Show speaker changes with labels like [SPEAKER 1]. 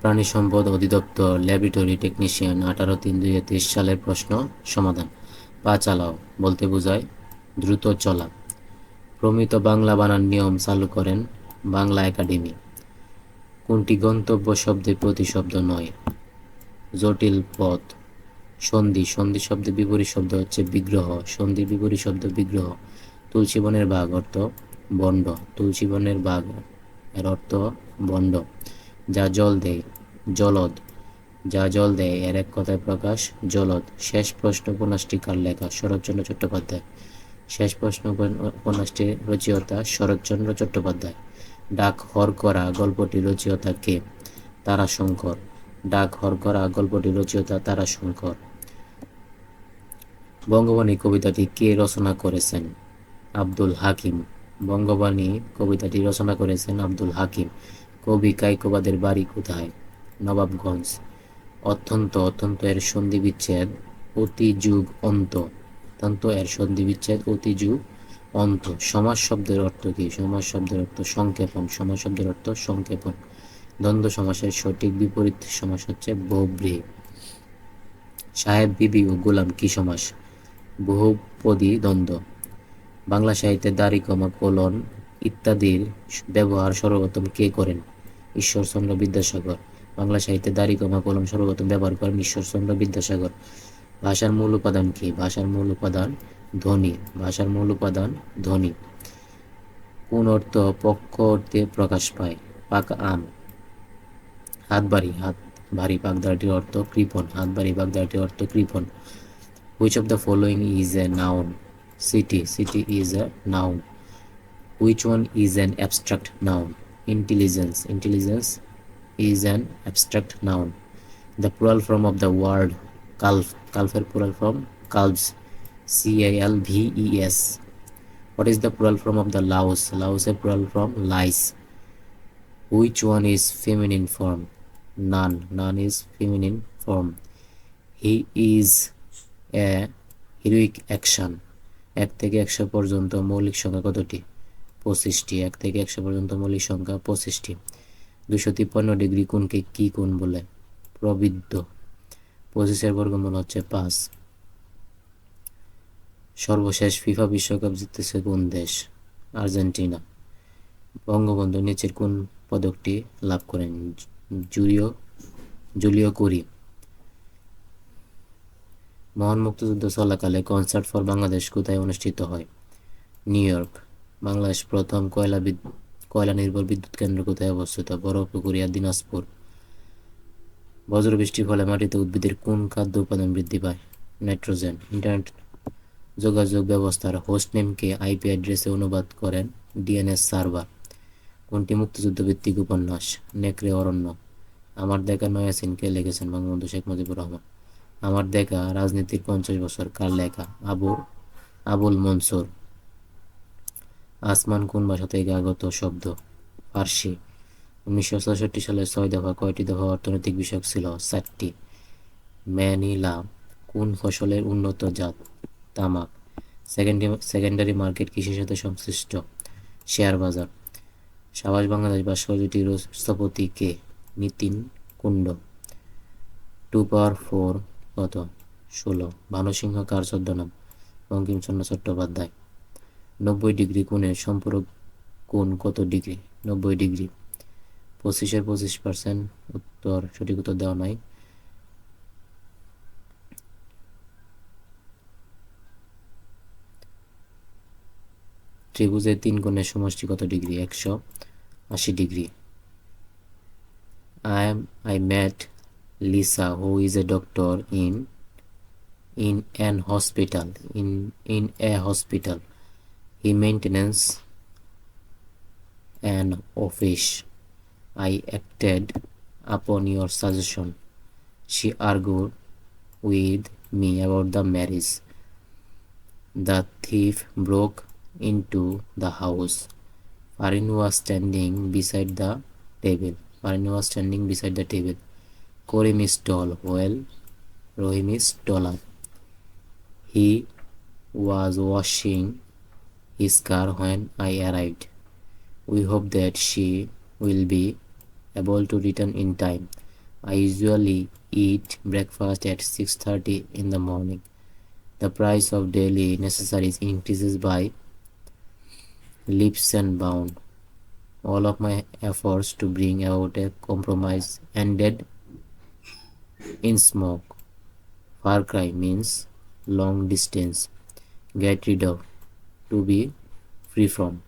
[SPEAKER 1] প্রাণী সম্পদ অধিদপ্তর, ল্যাবরেটরি টেকনিশিয়ান, আঠারো তিন দুই তেইশ সালের প্রশ্ন, সমাধান। পা চালাও, বলতে বোঝায়, দ্রুত চলা। প্রমিত বাংলা বানান নিয়ম চালু করেন বাংলা একাডেমি। কোনটি গন্তব্য শব্দের প্রতিশব্দ নয়? জটিল পথ। সন্ধি সন্ধি শব্দের বিপরীত শব্দ হচ্ছে বিগ্রহ। সন্ধির বিপরীত শব্দ বিগ্রহ। তুলসী বনের বাঘ, অর্থ বন্ড। তুলসী বনের বাঘ, এর অর্থ বন্ড। যা জল দেয়, জলদ। যা জল দেয়, এর এক কথায় প্রকাশ, জলদ। শেষ প্রশ্ন উপন্যাসটি কার লেখা? শরৎচন্দ্র চট্টোপাধ্যায়। শেষ প্রশ্ন উপন- উপন্যাসটির রচয়িতা শরৎচন্দ্র চট্টোপাধ্যায়। ডাক হরকরা গল্পটি রচয়িতা কে? তারাশঙ্কর। ডাক হরকরা গল্পটি রচয়িতা তারাশঙ্কর। বঙ্গবাণী কবিতাটি কে রচনা করেছেন? আব্দুল হাকিম। বঙ্গবাণী কবিতাটি রচনা করেছেন আব্দুল হাকিম। কবি কাইকোবাদের বাড়ি কোথায়? নবাবগঞ্জ। অত্যন্ত অত্যন্ত এর সন্ধি বিচ্ছেদ অতি যুগ অন্ত। অত্যন্ত এর সন্ধি বিচ্ছেদ অতি যুগ অন্ত। সমাজ শব্দের অর্থ কি? সমাজ শব্দের অর্থ সংক্ষেপণ, সমাজ শব্দের অর্থ সংক্ষেপণ। দ্বন্দ্ব সমাসের সঠিক বিপরীত সমাস হচ্ছে বহুব্রীহি সাহেব বিবি ও গোলাম কি সমাস? বহুপদী দ্বন্দ্ব। বাংলা সাহিত্যে দাড়ি, কমা, কলন ইত্যাদির ব্যবহার সর্বপ্রথম কে করেন? ঈশ্বরচন্দ্র বিদ্যাসাগর। বাংলা সাহিত্যে দাড়ি কমা কলম সর্বপ্রথম ব্যবহার করেন ঈশ্বরচন্দ্র বিদ্যাসাগর। ভাষার মূল উপাদান কি? ভাষার মূল উপাদান ধ্বনি। ভাষার মূল উপাদান ধ্বনি। কোন অর্থ পক্ষ অর্থে প্রকাশ পায়? পাকা আম। হাত বাড়ি হাত ভারী বাগদাটির অর্থ কৃপণ। হাত বাড়ি বাগদাটির অর্থ কৃপণ। Which of the following is a noun city city is a noun which one is an abstract noun? Intelligence intelligence is an abstract noun the plural form of the word calf calfer plural form calves c a l v e s what is the plural form of the louse louse a plural form lies which one is feminine form none none is feminine form he is a heroic action এক থেকে একশো পর্যন্ত মৌলিক সংখ্যা কতটি পঁচিশটি, এক থেকে একশো পর্যন্ত মৌলিক সংখ্যা পঁচিশটি। দুশো তিপ্পান্ন ডিগ্রি কোণকে কি কোণ বলে? প্রবৃদ্ধ পঁচিশের বর্গমূল হচ্ছে পাঁচ। সর্বশেষ ফিফা বিশ্বকাপ জিতেছে কোন দেশ? আর্জেন্টিনা। বঙ্গবন্ধু নিচের কোন পদকটি লাভ করেন? Joliot Joliot Curie. মহান মুক্তিযুদ্ধ চলাকালে কনসার্ট ফর বাংলাদেশ কোথায় অনুষ্ঠিত হয়? New York. বাংলাদেশ প্রথম কয়লা কয়লা নির্ভর বিদ্যুৎ কেন্দ্র কোথায় অবস্থিত? বড়পুকুরিয়া দিনাজপুর। বজ্রবৃষ্টির ফলে মাটিতে উদ্ভিদের কোন খাদ্য উপাদান বৃদ্ধি পায়? নাইট্রোজেন। ইন্টারনেট যোগাযোগ ব্যবস্থার হোস্ট নেমকে আইপি অ্যাড্রেসে অনুবাদ করেন ডিএনএস সার্ভার। কোনটি মুক্তিযুদ্ধ ভিত্তিক উপন্যাস? নেকড়ে অরণ্য। আমার দেখা নয়াসিনকে লিখেছেন বঙ্গবন্ধু শেখ মুজিবুর রহমান। আমার দেখা রাজনীতির পঞ্চাশ বছর কার লেখা? আবু, আবুল মনসুর। আসমান কোন ভাষা থেকে আগত শব্দ? ফার্সি উনিশশো ছষট্টি সালে ছয় দফা কয়টি দফা অর্থনৈতিক বিষয়ক ছিল? চারটি। ম্যানিলা কোন ফসলের উন্নত জাত? তামাক। সেকেন্ডারি সেকেন্ডারি মার্কেট কৃষির সাথে সংশ্লিষ্ট? শেয়ার বাজার। সাবাস বাংলাদেশ ভাস্কর্যটির স্থপতি কে? Nitin Kundu. Two power four কত? ষোলো। ভানুসিংহ কার ছদ্মনাম? বঙ্কিমচন্দ্র চট্টোপাধ্যায়। নব্বই ডিগ্রি কোণের সম্পূরক কোণ কত ডিগ্রি? নব্বই ডিগ্রি। পঁচিশের পঁচিশ পার্সেন্ট উত্তর সঠিক উত্তর দেওয়া নাই। ত্রিভুজের তিন কোণের সমষ্টি কত ডিগ্রি? একশো আশি degree. I am I met Lisa who is a doctor in in an hospital in in a hospital. He maintenance an office I acted upon your suggestion she argued with me about the marriage the thief broke into the house Farin was standing beside the table. Farin was standing beside the table. Korim is tall, while Rohim is taller. He was washing his car when I arrived. We hope that she will be able to return in time. I usually eat breakfast at 6:30 in the morning. The price of daily necessaries increases by leaps and bounds. All of my efforts to bring about a compromise ended in smoke. Far cry means long distance. Get rid of. To be free from.